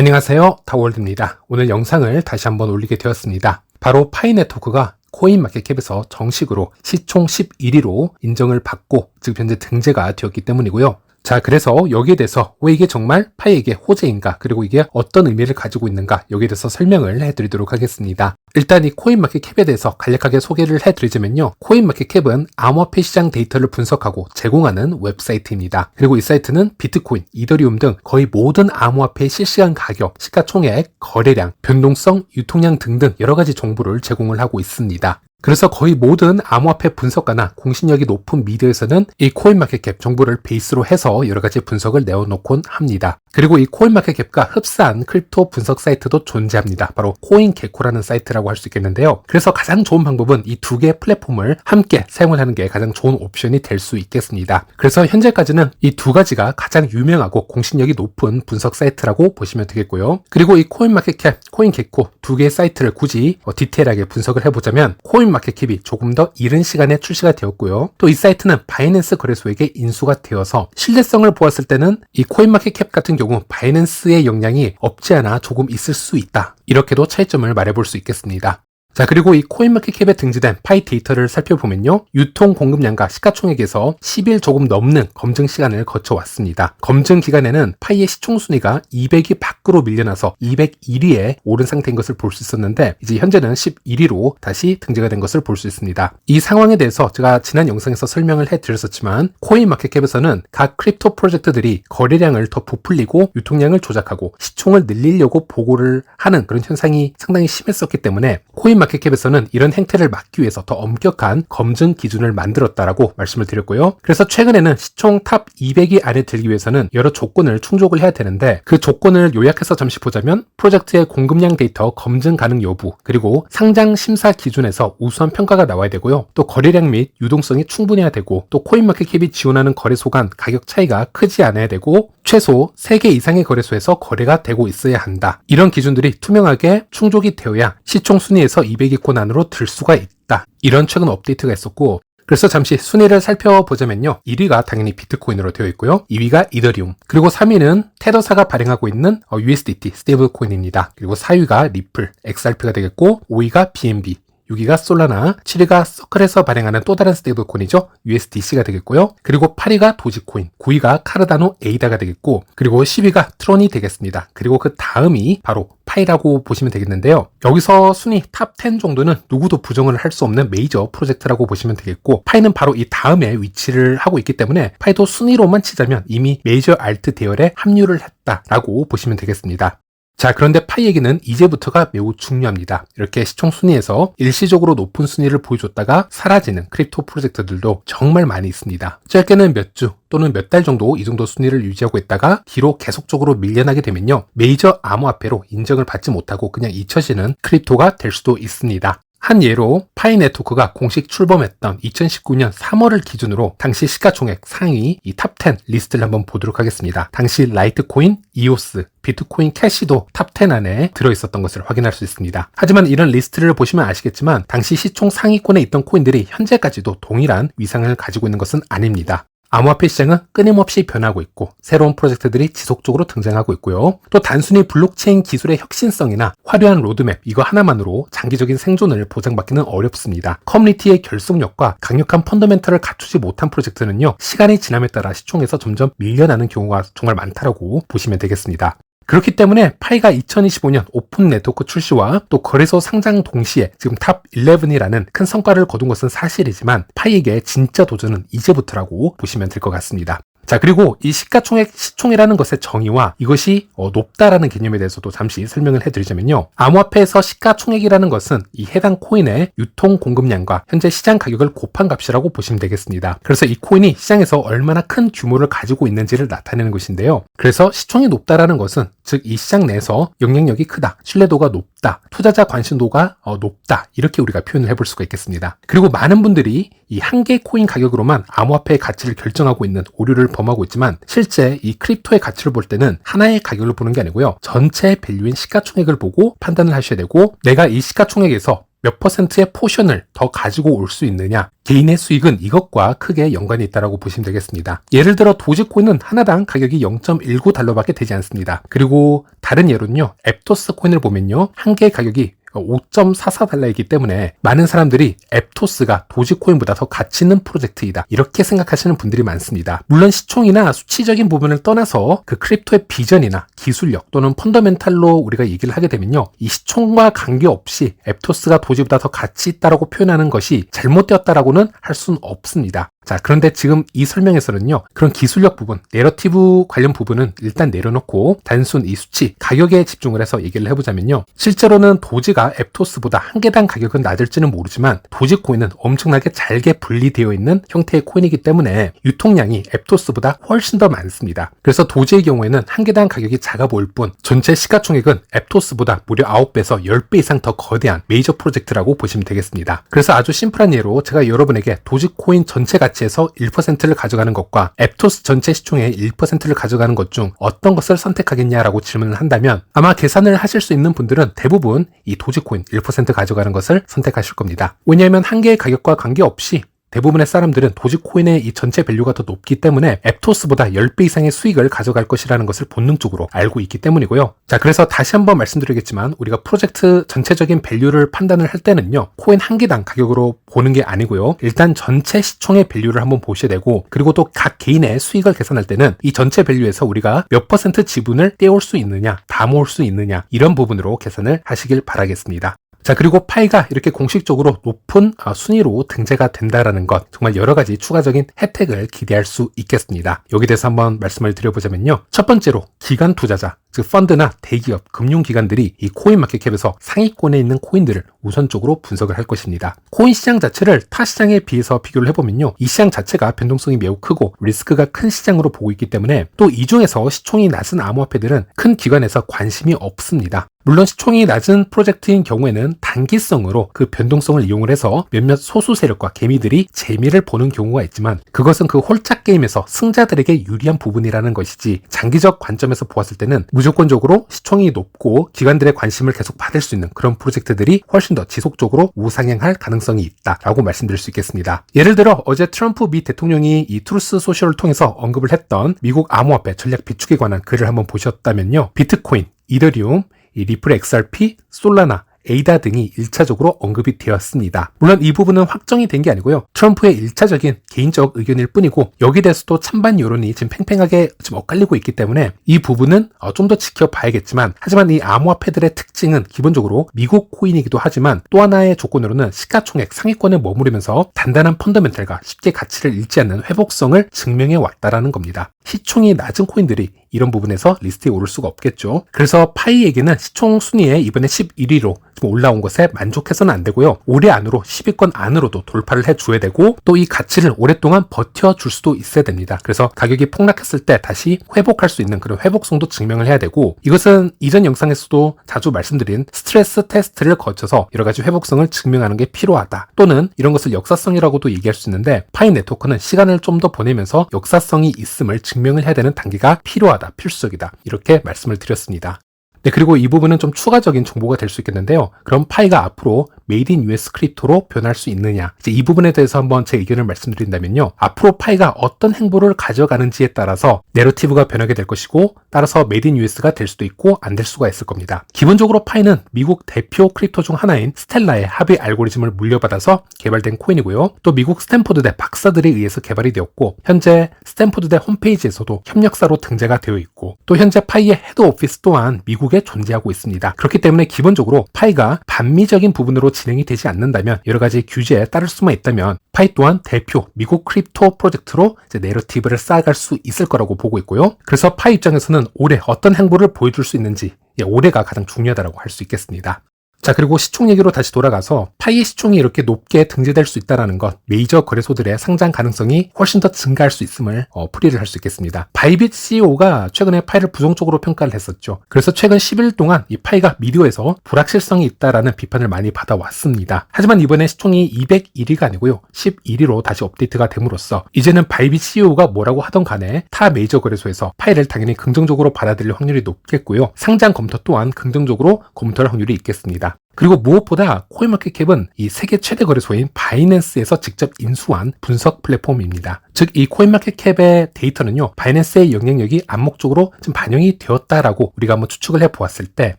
안녕하세요. 타월드입니다. 오늘 영상을 다시 한번 올리게 되었습니다. 바로 파이네트워크가 코인마켓캡에서 정식으로 시총 11위로 인정을 받고 지금 현재 등재가 되었기 때문이고요. 자, 그래서 여기에 대해서 왜 이게 정말 파이에게 호재인가, 그리고 이게 어떤 의미를 가지고 있는가, 여기에 대해서 설명을 해드리도록 하겠습니다. 일단 이 코인마켓 캡에 대해서 간략하게 소개를 해드리자면요. 코인마켓 캡은 암호화폐 시장 데이터를 분석하고 제공하는 웹사이트입니다. 그리고 이 사이트는 비트코인, 이더리움 등 거의 모든 암호화폐의 실시간 가격, 시가총액, 거래량, 변동성, 유통량 등등 여러 가지 정보를 제공을 하고 있습니다. 그래서 거의 모든 암호화폐 분석가나 공신력이 높은 미디어에서는 이 코인마켓캡 정보를 베이스로 해서 여러 가지 분석을 내어놓곤 합니다. 그리고 이 코인마켓캡과 흡사한 크립토 분석 사이트도 존재합니다. 바로 코인게코라는 사이트라고 할 수 있겠는데요. 그래서 가장 좋은 방법은 이 두 개의 플랫폼을 함께 사용을 하는 게 가장 좋은 옵션이 될 수 있겠습니다. 그래서 현재까지는 이 두 가지가 가장 유명하고 공신력이 높은 분석 사이트라고 보시면 되겠고요. 그리고 이 코인마켓캡, 코인게코 두 개의 사이트를 굳이 어, 디테일하게 분석을 해보자면 코인마켓캡이 조금 더 이른 시간에 출시가 되었고요. 또 이 사이트는 바이낸스 거래소에게 인수가 되어서 신뢰성을 보았을 때는 이 코인마켓캡 같은 경우 바이낸스의 영향이 없지 않아 조금 있을 수 있다. 이렇게도 차이점을 말해볼 수 있겠습니다. 자, 그리고 이 코인마켓캡에 등재된 파이 데이터를 살펴보면요. 유통 공급량과 시가총액에서 10일 조금 넘는 검증 시간을 거쳐왔습니다. 검증 기간에는 파이의 시총 순위가 200위 밖으로 밀려나서 201위에 오른 상태인 것을 볼 수 있었는데 이제 현재는 11위로 다시 등재가 된 것을 볼 수 있습니다. 이 상황에 대해서 제가 지난 영상에서 설명을 해드렸었지만 코인마켓캡에서는 각 크립토 프로젝트들이 거래량을 더 부풀리고 유통량을 조작하고 시총을 늘리려고 보고를 하는 그런 현상이 상당히 심했었기 때문에 코인 마켓캡에서는 이런 행태를 막기 위해서 더 엄격한 검증 기준을 만들었다라고 말씀을 드렸고요. 그래서 최근에는 시총 탑 200위 안에 들기 위해서는 여러 조건을 충족을 해야 되는데 그 조건을 요약해서 잠시 보자면 프로젝트의 공급량 데이터 검증 가능 여부 그리고 상장 심사 기준에서 우수한 평가가 나와야 되고요. 또 거래량 및 유동성이 충분해야 되고 또 코인마켓캡이 지원하는 거래소 간 가격 차이가 크지 않아야 되고 최소 3개 이상의 거래소에서 거래가 되고 있어야 한다. 이런 기준들이 투명하게 충족이 되어야 시총 순위에서 200위권 안으로 들 수가 있다. 이런 최근 업데이트가 있었고 그래서 잠시 순위를 살펴보자면요. 1위가 당연히 비트코인으로 되어 있고요. 2위가 이더리움. 그리고 3위는 테더사가 발행하고 있는 USDT 스테이블 코인입니다. 그리고 4위가 리플, XRP가 되겠고 5위가 BNB, 6위가 솔라나, 7위가 서클에서 발행하는 또 다른 스테이블코인이죠. USDC가 되겠고요. 그리고 8위가 도지코인, 9위가 카르다노 에이다가 되겠고, 그리고 10위가 트론이 되겠습니다. 그리고 그 다음이 바로 파이라고 보시면 되겠는데요. 여기서 순위 탑 10 정도는 누구도 부정을 할 수 없는 메이저 프로젝트라고 보시면 되겠고, 파이는 바로 이 다음에 위치를 하고 있기 때문에 파이도 순위로만 치자면 이미 메이저 알트 대열에 합류를 했다라고 보시면 되겠습니다. 자, 그런데 파이 얘기는 이제부터가 매우 중요합니다. 이렇게 시총 순위에서 일시적으로 높은 순위를 보여줬다가 사라지는 크립토 프로젝트들도 정말 많이 있습니다. 짧게는 몇 주 또는 몇 달 정도 이 정도 순위를 유지하고 있다가 뒤로 계속적으로 밀려나게 되면요. 메이저 암호화폐로 인정을 받지 못하고 그냥 잊혀지는 크립토가 될 수도 있습니다. 한 예로 파이 네트워크가 공식 출범했던 2019년 3월을 기준으로 당시 시가총액 상위 이 탑 10 리스트를 한번 보도록 하겠습니다. 당시 라이트코인, 이오스, 비트코인 캐시도 탑 10 안에 들어있었던 것을 확인할 수 있습니다. 하지만 이런 리스트를 보시면 아시겠지만 당시 시총 상위권에 있던 코인들이 현재까지도 동일한 위상을 가지고 있는 것은 아닙니다. 암호화폐 시장은 끊임없이 변하고 있고 새로운 프로젝트들이 지속적으로 등장하고 있고요. 또 단순히 블록체인 기술의 혁신성이나 화려한 로드맵 이거 하나만으로 장기적인 생존을 보장받기는 어렵습니다. 커뮤니티의 결속력과 강력한 펀더멘털을 갖추지 못한 프로젝트는요. 시간이 지남에 따라 시총에서 점점 밀려나는 경우가 정말 많다라고 보시면 되겠습니다. 그렇기 때문에 파이가 2025년 오픈 네트워크 출시와 또 거래소 상장 동시에 지금 탑 11이라는 큰 성과를 거둔 것은 사실이지만 파이에게 진짜 도전은 이제부터라고 보시면 될 것 같습니다. 자, 그리고 이 시가총액 시총이라는 것의 정의와 이것이 어, 높다라는 개념에 대해서도 잠시 설명을 해드리자면요. 암호화폐에서 시가총액이라는 것은 이 해당 코인의 유통 공급량과 현재 시장 가격을 곱한 값이라고 보시면 되겠습니다. 그래서 이 코인이 시장에서 얼마나 큰 규모를 가지고 있는지를 나타내는 것인데요. 그래서 시총이 높다라는 것은 즉 이 시장 내에서 영향력이 크다, 신뢰도가 높다, 투자자 관심도가 어, 높다 이렇게 우리가 표현을 해볼 수가 있겠습니다. 그리고 많은 분들이 이 한 개 코인 가격으로만 암호화폐의 가치를 결정하고 있는 오류를 범하고 있지만 실제 이 크립토의 가치를 볼 때는 하나의 가격을 보는 게 아니고요. 전체 밸류인 시가총액을 보고 판단을 하셔야 되고 내가 이 시가총액에서 몇 퍼센트의 포션을 더 가지고 올 수 있느냐 개인의 수익은 이것과 크게 연관이 있다고 보시면 되겠습니다. 예를 들어 도지코인은 하나당 가격이 0.19달러밖에 되지 않습니다. 그리고 다른 예로는요. 앱토스 코인을 보면요. 한 개의 가격이 5.44달러이기 때문에 많은 사람들이 앱토스가 도지코인보다 더 가치 있는 프로젝트이다. 이렇게 생각하시는 분들이 많습니다. 물론 시총이나 수치적인 부분을 떠나서 그 크립토의 비전이나 기술력 또는 펀더멘탈로 우리가 얘기를 하게 되면요. 이 시총과 관계없이 앱토스가 도지보다 더 가치 있다라고 표현하는 것이 잘못되었다라고는 할 수는 없습니다. 자, 그런데 지금 이 설명에서는요, 그런 기술력 부분, 내러티브 관련 부분은 일단 내려놓고 단순 이 수치, 가격에 집중을 해서 얘기를 해보자면요. 실제로는 도지가 앱토스보다 한 개당 가격은 낮을지는 모르지만 도지코인은 엄청나게 잘게 분리되어 있는 형태의 코인이기 때문에 유통량이 앱토스보다 훨씬 더 많습니다. 그래서 도지의 경우에는 한 개당 가격이 작아 보일 뿐 전체 시가총액은 앱토스보다 무려 9배에서 10배 이상 더 거대한 메이저 프로젝트라고 보시면 되겠습니다. 그래서 아주 심플한 예로 제가 여러분에게 도지코인 전체 가치 가치에서 1%를 가져가는 것과 앱토스 전체 시총의 1%를 가져가는 것 중 어떤 것을 선택하겠냐라고 질문을 한다면 아마 계산을 하실 수 있는 분들은 대부분 이 도지코인 1% 가져가는 것을 선택하실 겁니다. 왜냐하면 한 개의 가격과 관계없이 대부분의 사람들은 도지코인의 이 전체 밸류가 더 높기 때문에 앱토스보다 10배 이상의 수익을 가져갈 것이라는 것을 본능적으로 알고 있기 때문이고요. 자, 그래서 다시 한번 말씀드리겠지만 우리가 프로젝트 전체적인 밸류를 판단을 할 때는요. 코인 한 개당 가격으로 보는 게 아니고요. 일단 전체 시총의 밸류를 한번 보셔야 되고 그리고 또 각 개인의 수익을 계산할 때는 이 전체 밸류에서 우리가 몇 퍼센트 지분을 떼올 수 있느냐, 다 모을 수 있느냐 이런 부분으로 계산을 하시길 바라겠습니다. 자, 그리고 파이가 이렇게 공식적으로 높은 아, 순위로 등재가 된다라는 것, 정말 여러 가지 추가적인 혜택을 기대할 수 있겠습니다. 여기 대해서 한번 말씀을 드려보자면요. 첫 번째로 기관 투자자, 즉 펀드나 대기업, 금융기관들이 이 코인 마켓캡에서 상위권에 있는 코인들을 우선적으로 분석을 할 것입니다. 코인 시장 자체를 타 시장에 비해서 비교를 해보면요. 이 시장 자체가 변동성이 매우 크고 리스크가 큰 시장으로 보고 있기 때문에 또 이 중에서 시총이 낮은 암호화폐들은 큰 기관에서 관심이 없습니다. 물론 시총이 낮은 프로젝트인 경우에는 단기성으로 그 변동성을 이용을 해서 몇몇 소수 세력과 개미들이 재미를 보는 경우가 있지만 그것은 그 홀짝 게임에서 승자들에게 유리한 부분이라는 것이지 장기적 관점에서 보았을 때는 무조건 적으로 시총이 높고 기관들의 관심을 계속 받을 수 있는 그런 프로젝트들이 훨씬 더 지속적으로 우상향할 가능성이 있다라고 말씀드릴 수 있겠습니다. 예를 들어 어제 트럼프 미 대통령이 이 트루스 소셜을 통해서 언급을 했던 미국 암호화폐 전략 비축에 관한 글을 한번 보셨다면요. 비트코인, 이더리움, 이 리플 XRP, 솔라나, 에이다 등이 1차적으로 언급이 되었습니다. 물론 이 부분은 확정이 된 게 아니고요. 트럼프의 1차적인 개인적 의견일 뿐이고 여기 대해서도 찬반 여론이 지금 팽팽하게 지금 엇갈리고 있기 때문에 이 부분은 어, 좀더 지켜봐야겠지만 하지만 이 암호화폐들의 특징은 기본적으로 미국 코인이기도 하지만 또 하나의 조건으로는 시가총액 상위권에 머무르면서 단단한 펀더멘탈과 쉽게 가치를 잃지 않는 회복성을 증명해 왔다라는 겁니다. 시총이 낮은 코인들이 이런 부분에서 리스트에 오를 수가 없겠죠. 그래서 파이에게는 시총 순위에 이번에 11위로 올라온 것에 만족해서는 안 되고요. 올해 안으로 10위권 안으로도 돌파를 해줘야 되고 또 이 가치를 오랫동안 버텨줄 수도 있어야 됩니다. 그래서 가격이 폭락했을 때 다시 회복할 수 있는 그런 회복성도 증명을 해야 되고 이것은 이전 영상에서도 자주 말씀드린 스트레스 테스트를 거쳐서 여러 가지 회복성을 증명하는 게 필요하다. 또는 이런 것을 역사성이라고도 얘기할 수 있는데 파이 네트워크는 시간을 좀 더 보내면서 역사성이 있음을 증 명을 해야 되는 단계가 필요하다, 필수적이다. 이렇게 말씀을 드렸습니다. 네, 그리고 이 부분은 좀 추가적인 정보가 될 수 있겠는데요. 그럼 파이가 앞으로 메이드 인 US 크립토로 변할 수 있느냐. 이제 이 부분에 대해서 한번 제 의견을 말씀드린다면요. 앞으로 파이가 어떤 행보를 가져가는지에 따라서 내러티브가 변하게 될 것이고 따라서 메이드 인 US가 될 수도 있고 안 될 수가 있을 겁니다. 기본적으로 파이는 미국 대표 크립토 중 하나인 스텔라의 합의 알고리즘을 물려받아서 개발된 코인이고요. 또 미국 스탠포드대 박사들에 의해서 개발이 되었고 현재 스탠포드대 홈페이지에서도 협력사로 등재가 되어 있고 또 현재 파이의 헤드 오피스 또한 미국에 존재하고 있습니다. 그렇기 때문에 기본적으로 파이가 반미적인 부분으로 진행이 되지 않는다면 여러 가지 규제에 따를 수만 있다면 파이 또한 대표 미국 크립토 프로젝트로 이제 내러티브를 쌓아갈 수 있을 거라고 보고 있고요. 그래서 파이 입장에서는 올해 어떤 행보를 보여줄 수 있는지 예, 올해가 가장 중요하다고 할 수 있겠습니다. 자, 그리고 시총 얘기로 다시 돌아가서 파이의 시총이 이렇게 높게 등재될 수 있다는 것, 메이저 거래소들의 상장 가능성이 훨씬 더 증가할 수 있음을 어, 풀이를 할 수 있겠습니다. 바이빗 CEO가 최근에 파이를 부정적으로 평가를 했었죠. 그래서 최근 10일 동안 이 파이가 미디어에서 불확실성이 있다라는 비판을 많이 받아왔습니다. 하지만 이번에 시총이 201위가 아니고요. 11위로 다시 업데이트가 됨으로써 이제는 바이빗 CEO가 뭐라고 하던 간에 타 메이저 거래소에서 파이를 당연히 긍정적으로 받아들일 확률이 높겠고요. 상장 검토 또한 긍정적으로 검토할 확률이 있겠습니다. пока. 그리고 무엇보다 코인마켓 캡은 이 세계 최대 거래소인 바이낸스에서 직접 인수한 분석 플랫폼입니다. 즉 이 코인마켓 캡의 데이터는요. 바이낸스의 영향력이 암묵적으로 지금 반영이 되었다라고 우리가 한번 추측을 해 보았을 때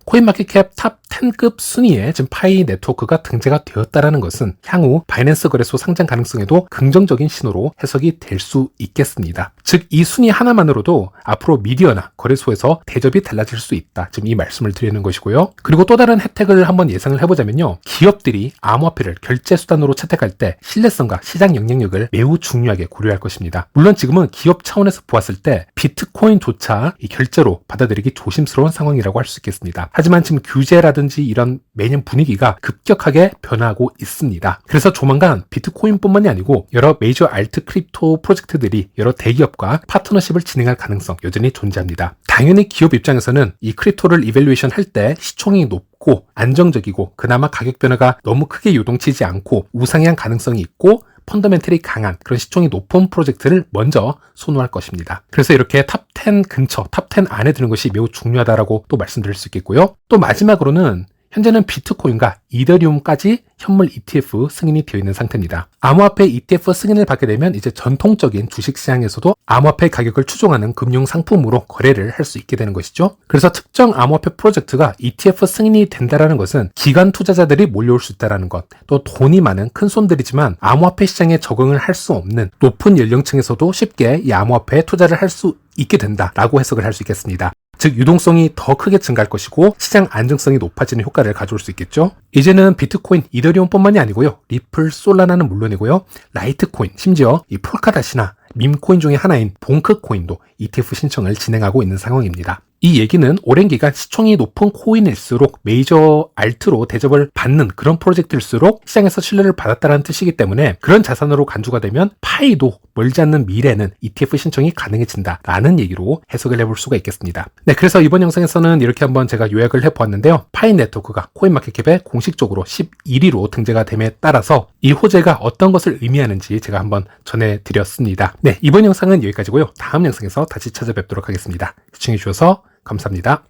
코인마켓 캡 탑 10급 순위에 지금 파이 네트워크가 등재가 되었다라는 것은 향후 바이낸스 거래소 상장 가능성에도 긍정적인 신호로 해석이 될 수 있겠습니다. 즉 이 순위 하나만으로도 앞으로 미디어나 거래소에서 대접이 달라질 수 있다. 지금 이 말씀을 드리는 것이고요. 그리고 또 다른 혜택을 한번 예상 을 해보자면요. 기업들이 암호화폐를 결제 수단으로 채택할 때 신뢰성과 시장 영향력을 매우 중요하게 고려할 것입니다. 물론 지금은 기업 차원에서 보았을 때 비트코인조차 이 결제로 받아들이기 조심스러운 상황이라고 할 수 있겠습니다. 하지만 지금 규제라든지 이런 매년 분위기가 급격하게 변하고 있습니다. 그래서 조만간 비트코인뿐만이 아니고 여러 메이저 알트 크립토 프로젝트들이 여러 대기업과 파트너십을 진행할 가능성 여전히 존재합니다. 당연히 기업 입장에서는 이 크립토를 이벨루에이션 할 때 시총이 높 고 안정적이고 그나마 가격 변화가 너무 크게 요동치지 않고 우상향 가능성이 있고 펀더멘털이 강한 그런 시총이 높은 프로젝트를 먼저 선호할 것입니다. 그래서 이렇게 탑 10 근처, 탑 10 안에 드는 것이 매우 중요하다라고 또 말씀드릴 수 있겠고요. 또 마지막으로는 현재는 비트코인과 이더리움까지 현물 ETF 승인이 되어 있는 상태입니다. 암호화폐 ETF 승인을 받게 되면 이제 전통적인 주식시장에서도 암호화폐 가격을 추종하는 금융 상품으로 거래를 할 수 있게 되는 것이죠. 그래서 특정 암호화폐 프로젝트가 ETF 승인이 된다라는 것은 기관 투자자들이 몰려올 수 있다라는 것, 또 돈이 많은 큰 손들이지만 암호화폐 시장에 적응을 할 수 없는 높은 연령층에서도 쉽게 이 암호화폐에 투자를 할 수 있게 된다라고 해석을 할 수 있겠습니다. 즉 유동성이 더 크게 증가할 것이고 시장 안정성이 높아지는 효과를 가져올 수 있겠죠. 이제는 비트코인, 이더리움뿐만이 아니고요. 리플, 솔라나는 물론이고요. 라이트코인, 심지어 이 폴카닷이나 밈코인 중의 하나인 봉크코인도 ETF 신청을 진행하고 있는 상황입니다. 이 얘기는 오랜 기간 시총이 높은 코인일수록 메이저 알트로 대접을 받는 그런 프로젝트일수록 시장에서 신뢰를 받았다는 뜻이기 때문에 그런 자산으로 간주가 되면 파이도 멀지 않는 미래는 ETF 신청이 가능해진다라는 얘기로 해석을 해볼 수가 있겠습니다. 네, 그래서 이번 영상에서는 이렇게 한번 제가 요약을 해보았는데요. 파이 네트워크가 코인마켓캡에 공식적으로 11위로 등재가 됨에 따라서 이 호재가 어떤 것을 의미하는지 제가 한번 전해드렸습니다. 네, 이번 영상은 여기까지고요. 다음 영상에서 다시 찾아뵙도록 하겠습니다. 시청해주셔서 감사합니다.